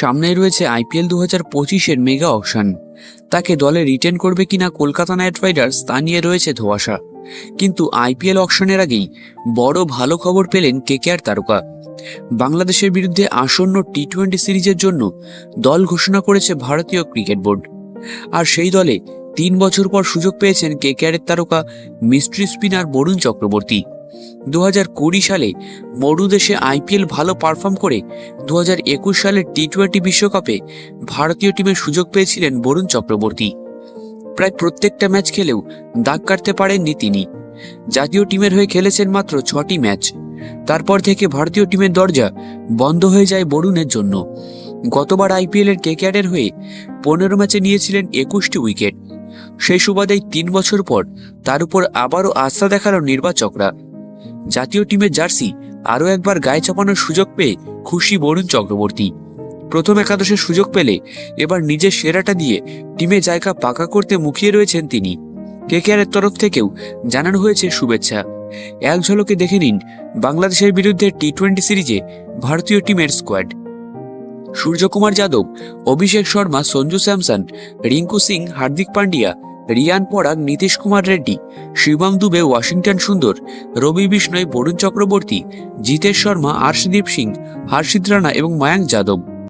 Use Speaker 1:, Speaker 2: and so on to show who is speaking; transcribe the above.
Speaker 1: সামনে রয়েছে আইপিএল দু হাজার পঁচিশের মেগা অকশন তাকে দলে রিটেন করবে কিনা কলকাতা নাইট রাইডার্স তা নিয়ে রয়েছে ধোয়াশা। কিন্তু আইপিএল অকশনের আগেই বড় ভালো খবর পেলেন কেকেআর তারকা। বাংলাদেশের বিরুদ্ধে আসন্ন টি টোয়েন্টি সিরিজের জন্য দল ঘোষণা করেছে ভারতীয় ক্রিকেট বোর্ড। আর সেই দলে তিন বছর পর সুযোগ পেয়েছেন কেকেআরের তারকা মিস্ট্রি স্পিনার বরুণ চক্রবর্তী। দু হাজার কুড়ি সালে মরু দেশে আইপিএল ভালো পারফর্ম করে দু হাজার একুশ সালের টি টোয়েন্টি বিশ্বকাপে ভারতীয় টিমের সুযোগ পেয়েছিলেন বরুণ চক্রবর্তী। প্রায় প্রত্যেকটা ম্যাচ খেলেও দাগ কাটতে পারেননি তিনি। জাতীয় টিমের হয়ে খেলেছেন মাত্র ছটি ম্যাচ তারপর থেকে ভারতীয় টিমের দরজা বন্ধ হয়ে যায় বরুণের জন্য। গতবার আইপিএল এর কেকেআরের হয়ে পনেরো ম্যাচে নিয়েছিলেন একুশটি উইকেট সেই সুবাদেই তিন বছর পর তার উপর আবারও আস্থা দেখাল নির্বাচকরা। জাতীয় টিমের জার্সি আরও একবার গায়ে চাপানোর সুযোগ পেয়ে খুশি বরুণ চক্রবর্তী। প্রথম একাদশের সুযোগ পেলে এবার নিজের সেরাটা দিয়ে টিমে জায়গা পাকা করতে মুখিয়ে রয়েছেন তিনি। কেকেআরের তরফ থেকেও জানানো হয়েছে শুভেচ্ছা। এক ঝলকে দেখে নিন বাংলাদেশের বিরুদ্ধে টি টোয়েন্টি সিরিজে ভারতীয় টিমের স্কোয়াড। সূর্যকুমার যাদব, অভিষেক শর্মা, সঞ্জু স্যামসন, রিঙ্কু সিং, হার্দিক পান্ডিয়া রিয়ান পরাগ, নীতিশ কুমার রেড্ডি, শিবম দুবে, ওয়াশিংটন সুন্দর, রবি বিষ্ণয়, বরুণ চক্রবর্তী, জিতেশ শর্মা, আর্শদীপ সিং, হর্ষিত রানা এবং মায়াঙ্ক যাদব।